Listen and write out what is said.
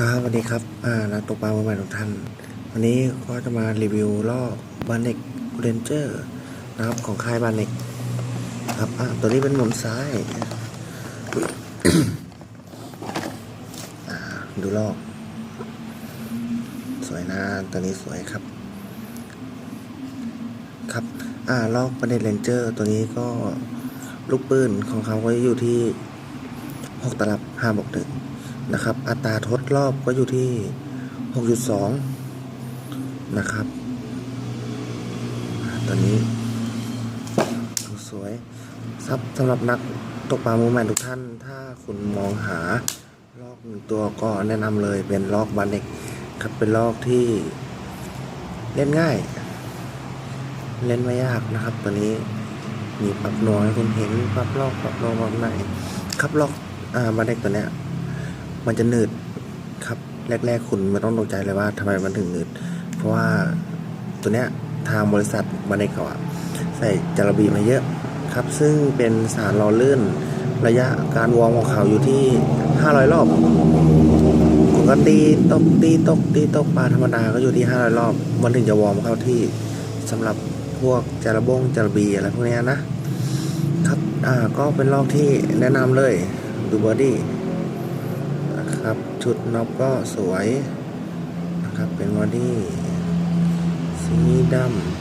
ครับสวัสดีครับอ่านักตกปลามือใหม่ทุกท่าน วันนี้ก็จะมารีวิวลอกบานเน็กเรนเจอร์นะครับของค่ายบานเน็กครับอ่าตัวนี้เป็นหมุนซ้ายาดูลอก สวยนะตัวนี้สวยครับ ครับอ่าลอกบานเน็กเรนเจอร์ตัวนี้ก็ลูกปืนของเขาก็อยู่ที่6ตลับ5บอกหนึ่ง นะครับ อัตราทดรอบก็อยู่ที่ 6.2 นะครับตอนนี้สวยซับสำหรับนักตกปลาโมือใหม่ทุกท่าน ถ้าคุณมองหาลอกหนึ่งตัวก็แนะนำเลยเป็นลอกบานเน็กครับเป็นลอกที่เล่นง่าย เล่นไม่ยากนะครับ ตัวนี้มีปรับนวยให้คุณเห็นปรับลอกปรับลอกปรับไหนครับลอกอ่าบานเน็กตัวเนี้ย มันจะหนืดครับแรก ๆ คุณไม่ต้องตกใจเลยว่าทำไมมันถึงหนืด เพราะว่าตัวเนี้ยทางบริษัทบานเน็กเขาใส่จารบีมาเยอะครับ ซึ่งเป็นสารหล่อลื่น ระยะการวอร์มของเขาอยู่ที่ 500 รอบผมก็ตีตกตีตกตีตกปลาธรรมดาก็อยู่ที่ 500 รอบ มันถึงจะวอร์มเข้าที่สำหรับพวกจารบงจารบีอะไรพวกนี้นะครับ อ่า ก็เป็นลอกที่แนะนำเลยดูบอดี้ นะครับ ชุดน็อปก็สวยนะครับ เป็นวอดี้สีดำ